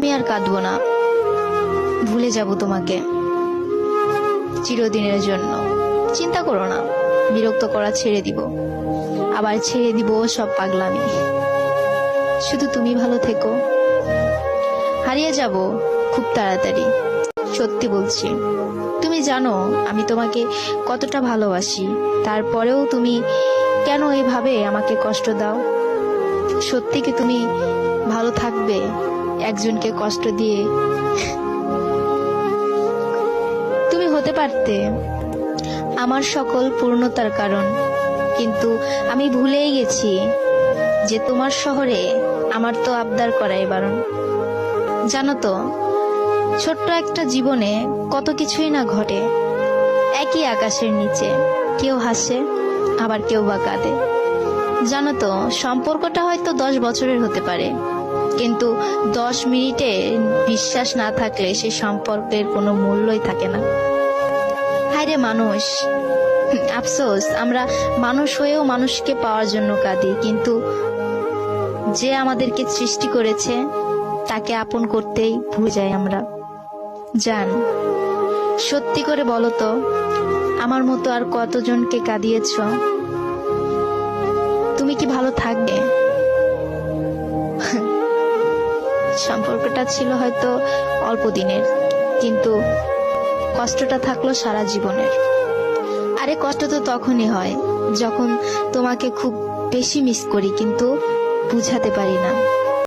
আমি আর কাঁদবো না। ভুলে যাব তোমাকে। চিরদিনের জন্য। চিন্তা করো না। বিরক্ত করা ছেড়ে দিব। আবার ছেড়ে দিব সব পাগলামি। শুধু তুমি ভালো থেকো। হারিয়ে যাব খুব তাড়াতাড়ি। সত্যি বলছি। তুমি জানো, আমি তোমাকে কতটা ভালোবাসি। তারপরেও তুমি কেন এভাবে আমাকে কষ্ট দাও? সত্যি কি তুমি ভালো থাকবে? একজনকে কষ্ট দিয়ে। তুমি হতে পারতে। আমার সকল পূর্ণতার কারণ। কিন্তু আমি ভুলেই গেছি যে তোমার শহরে আমার তো আবদার করাই বারণ। জানো তো, ছোট্ট একটা জীবনে কত কিছুই না ঘটে। একই আকাশের নিচে কেউ হাসে, আবার কেউ বা কাঁদে। জানো তো, সম্পর্কটা হয়তো দশ বছরের হতে পারে। কিন্তু দশ মিনিটে বিশ্বাস না থাকলে সে সম্পর্কের কোনো মূল্যই থাকে না। হায়রে মানুষ, আফসোস, আমরা মানুষ হয়েও মানুষকে পাওয়ার জন্য কাঁদি, কিন্তু যে আমাদেরকে সৃষ্টি করেছে, তাকে আপন করতেই ভুলে যাই আমরা। জান, সত্যি করে বলো তো, আমার মতো আর কতজনকে কাঁদিয়েছ? তুমি কি ভালো থাকবে? সম্পর্কটা ছিল হয়তো অল্প দিনের, কিন্তু কষ্টটা থাকল সারা জীবনের। আরে কষ্ট তো তখনই হয় যখন তোমাকে খুব বেশি মিস করি, কিন্তু বুঝাতে পারি না।